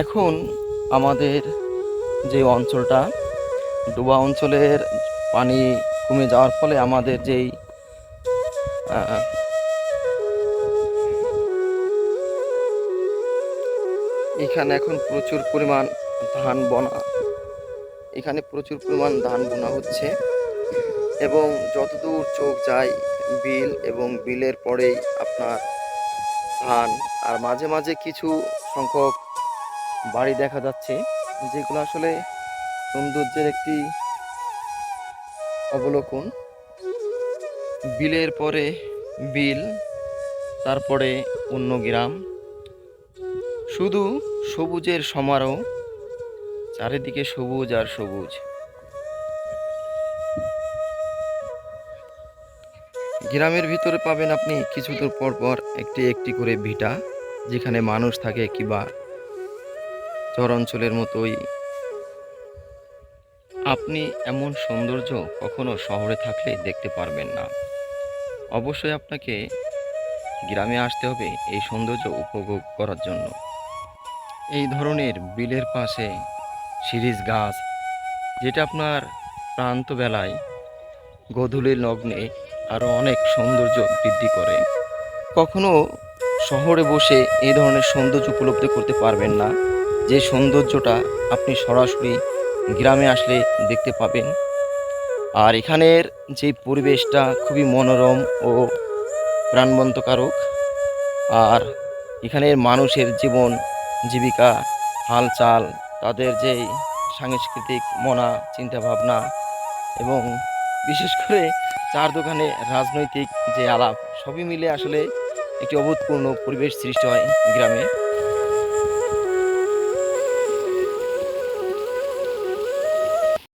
এখন আমাদের যে অঞ্চলটা, ডোবা অঞ্চলের পানি কমে যাওয়ার ফলে আমাদের যেই এখানে এখন প্রচুর পরিমাণ ধান বনা, এখানে প্রচুর পরিমাণ ধান বোনা হচ্ছে এবং যতদূর চোখ যায় বিল এবং বিলের পরেই আপনার ধান, আর মাঝে মাঝে কিছু সংখ্যক বাড়ি দেখা যাচ্ছে, যেগুলো আসলে সৌন্দর্যের একটি অবলোকন। বিলের পরে বিল, তারপরে অন্য গ্রাম। শুধু সবুজের সমারোহ, চারিদিকে সবুজ আর সবুজ। গ্রামের ভিতরে পাবেন আপনি কিছু দূর পর পর একটি একটি করে ভিটা, যেখানে মানুষ থাকে কিংবা চর অঞ্চলের মতোই। আপনি এমন সৌন্দর্য কখনো শহরে থাকলে দেখতে পারবেন না। অবশ্যই আপনাকে গ্রামে আসতে হবে এই সৌন্দর্য উপভোগ করার জন্য। এই ধরনের বিলের পাশে সিরিজ গাছ, যেটা আপনার প্রান্ত বেলায় গধূলির লগ্নে আরও অনেক সৌন্দর্য বৃদ্ধি করে। কখনো শহরে বসে এই ধরনের সৌন্দর্য উপলব্ধি করতে পারবেন না। যে সৌন্দর্যটা আপনি সরাসরি গ্রামে আসলে দেখতে পাবেন। আর এখানের যে পরিবেশটা খুবই মনোরম ও প্রাণবন্তকারক। আর এখানের মানুষের জীবন, জীবিকা, হালচাল, তাদের যে সাংস্কৃতিক মনা, চিন্তাভাবনা এবং বিশেষ করে চার দোকানে রাজনৈতিক যে আলাপ, সবই মিলে আসলে একটি অভূতপূর্ণ পরিবেশ সৃষ্টি হয় গ্রামে।